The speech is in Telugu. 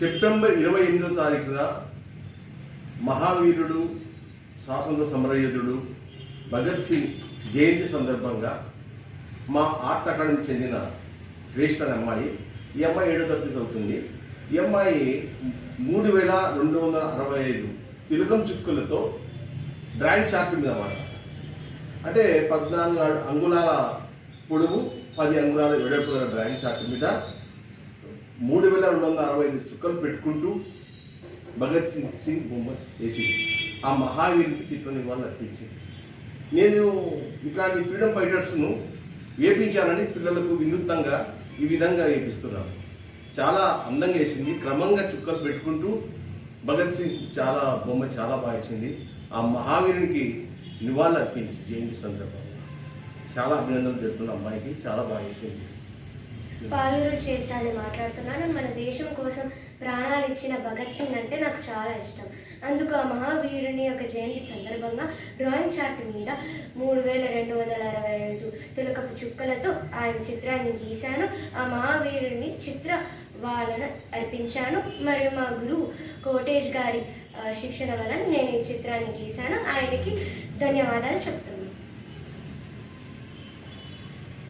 సెప్టెంబర్ ఇరవై ఎనిమిదో తారీఖున మహావీరుడు స్వాతంత్ర సమరయోధుడు భగత్ సింగ్ జయంతి సందర్భంగా మా ఆర్ట్ అకాడమీకి చెందిన శ్రేష్ఠ అమ్మాయి ఈ అమ్మాయి ఏడో తరగతి అవుతుంది ఈ అమ్మాయి మూడు వేల రెండు వందల అరవై ఐదు తిలకం చుక్కలతో డ్రాయింగ్ చార్ట్ మీద అన్నమాట అంటే పద్నాలుగు అంగుళాల పొడవు పది అంగుళాల వెడల్పు డ్రాయింగ్ చార్ట్ మీద మూడు వేల రెండు వందల అరవై ఐదు చుక్కలు పెట్టుకుంటూ భగత్ సింగ్ సింగ్ బొమ్మ వేసింది. ఆ మహావీరుడికి చిత్రం ఇవ్వాలని అర్పించింది. నేను ఇట్లాంటి ఫ్రీడమ్ ఫైటర్స్ను వేపించాలని పిల్లలకు వినూత్నంగా ఈ విధంగా వేపిస్తున్నాను. చాలా అందంగా వేసింది. క్రమంగా చుక్కలు పెట్టుకుంటూ భగత్ సింగ్ చాలా బొమ్మ చాలా బాగా వేసింది. ఆ మహావీరునికి నివాళులు అర్పించి జయంతి సందర్భంగా. చాలా అభినందనలు జరుపుతున్న అమ్మాయికి చాలా బాగా వేసింది. పాలూరు శ్రేష్ఠ మాట్లాడుతున్నాను మన దేశం కోసం ప్రాణాలు ఇచ్చిన భగత్ సింగ్ అంటే నాకు చాలా ఇష్టం. అందుకు ఆ మహావీరుని యొక్క జయంతి సందర్భంగా డ్రాయింగ్ చార్ట్ మీద మూడు వేల రెండు వందల అరవై ఐదు తిలకపు చుక్కలతో ఆయన చిత్రాన్ని గీశాను. ఆ మహావీరుని చిత్ర వాళ్ళను అర్పించాను. మరియు మా గురువు కోటేష్ గారి శిక్షణ వలన నేను ఈ చిత్రాన్ని గీశాను. ఆయనకి ధన్యవాదాలు చెప్తాను